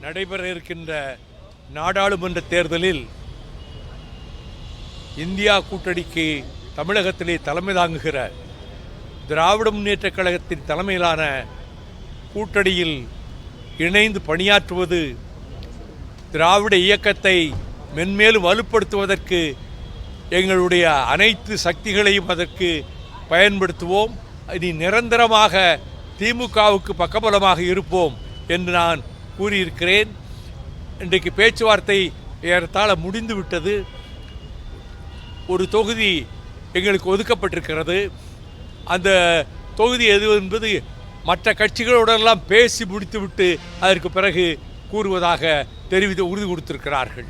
நடைபெற இருக்கின்ற நாடாளுமன்ற தேர்தலில் இந்தியா கூட்டணிக்கு தமிழகத்திலே தலைமை தாங்குகிற திராவிட முன்னேற்றக் கழகத்தின் தலைமையிலான கூட்டணியில் இணைந்து பணியாற்றுவது திராவிட இயக்கத்தை மென்மேலும் வலுப்படுத்துவதற்கு எங்களுடைய அனைத்து சக்திகளையும் அதற்கு பயன்படுத்துவோம். இனி நிரந்தரமாக திமுகவுக்கு பக்கபலமாக இருப்போம் என்று நான் கூறியிருக்கிறேன். இன்றைக்கு பேச்சுவார்த்தை ஏறத்தாழ முடிந்து விட்டது ஒரு தொகுதி எங்களுக்கு ஒதுக்கப்பட்டிருக்கிறது. அந்த தொகுதி எது என்பது மற்ற கட்சிகளோடெல்லாம் பேசி முடித்துவிட்டு அதற்கு பிறகு கூறுவதாக தெரிவித்து உறுதி கொடுத்திருக்கிறார்கள்.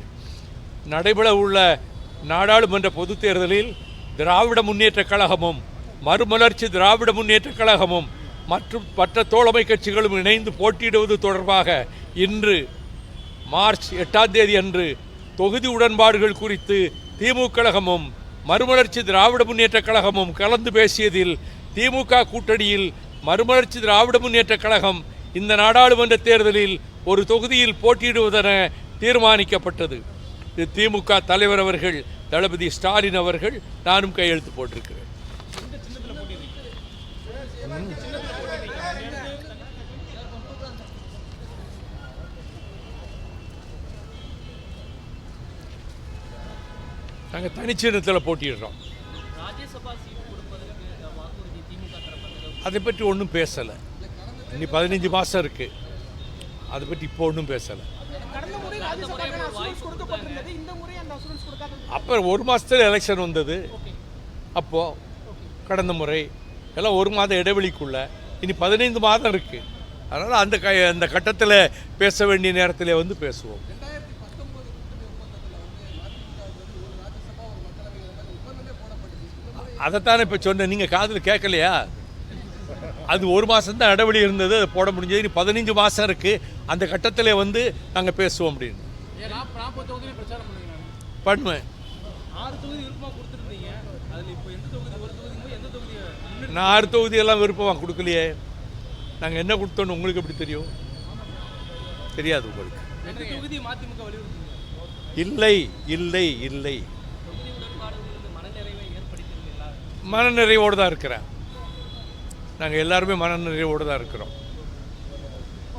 நடைபெற உள்ள நாடாளுமன்ற பொதுத் தேர்தலில் திராவிட முன்னேற்றக் கழகமும் மறுமலர்ச்சி திராவிட முன்னேற்றக் கழகமும் மற்றும் மற்ற தோழமை கட்சிகளும் இணைந்து போட்டியிடுவது தொடர்பாக இன்று மார்ச் எட்டாம் தேதி அன்று தொகுதி உடன்பாடுகள் குறித்து திமுக கழகமும் மறுமலர்ச்சி திராவிட முன்னேற்றக் கழகமும் கலந்து பேசியதில் திமுக கூட்டணியில் மறுமலர்ச்சி திராவிட முன்னேற்றக் கழகம் இந்த நாடாளுமன்ற தேர்தலில் ஒரு தொகுதியில் போட்டியிடுவதென தீர்மானிக்கப்பட்டது. இது திமுக தலைவர் அவர்கள் தளபதி ஸ்டாலின் அவர்கள் நானும் கையெழுத்து போட்டிருக்கிறேன். நாங்கள் தனிச்சின்னத்தில் போட்டியிடுறோம். தரப்பு அதை பற்றி ஒன்றும் பேசலை. இனி பதினஞ்சு மாதம் இருக்குது அதை பற்றி இப்போ ஒன்றும் பேசலை. கடந்த முறை ராஜ்யசபாக்கான அசூரன்ஸ் கொடுக்கப்பட்டிருந்தது. இந்த முறை அந்த அசூரன்ஸ் கொடுக்காத அப்புறம் ஒரு மாதத்தில் எலெக்ஷன் வந்தது. அப்போது கடந்த முறை எல்லாம் ஒரு மாத இடைவெளிக்குள்ள இனி பதினைந்து மாதம் இருக்குது அதனால் அந்த க அந்த கட்டத்தில் பேச வேண்டிய நேரத்தில் வந்து பேசுவோம். அதைத்தானே இப்போ சொன்னேன். நீங்கள் காதில் கேட்கலையா? அது ஒரு மாதம் தான் இடைவெளி இருந்தது. அதை போட முடிஞ்சது. இனி பதினஞ்சு மாதம் இருக்குது அந்த கட்டத்தில் வந்து நாங்கள் பேசுவோம் அப்படின்னு. பண்ணுவேன். நான் ஆறு தொகுதியெல்லாம் விருப்பமாக கொடுக்கலையே. நாங்கள் என்ன கொடுத்தோன்னு உங்களுக்கு எப்படி தெரியும்? தெரியாது உங்களுக்கு. இல்லை இல்லை இல்லை. மனநிறைவோடு தான் இருக்கிறேன். நாங்கள் எல்லாருமே மனநிறைவோடு தான் இருக்கிறோம்.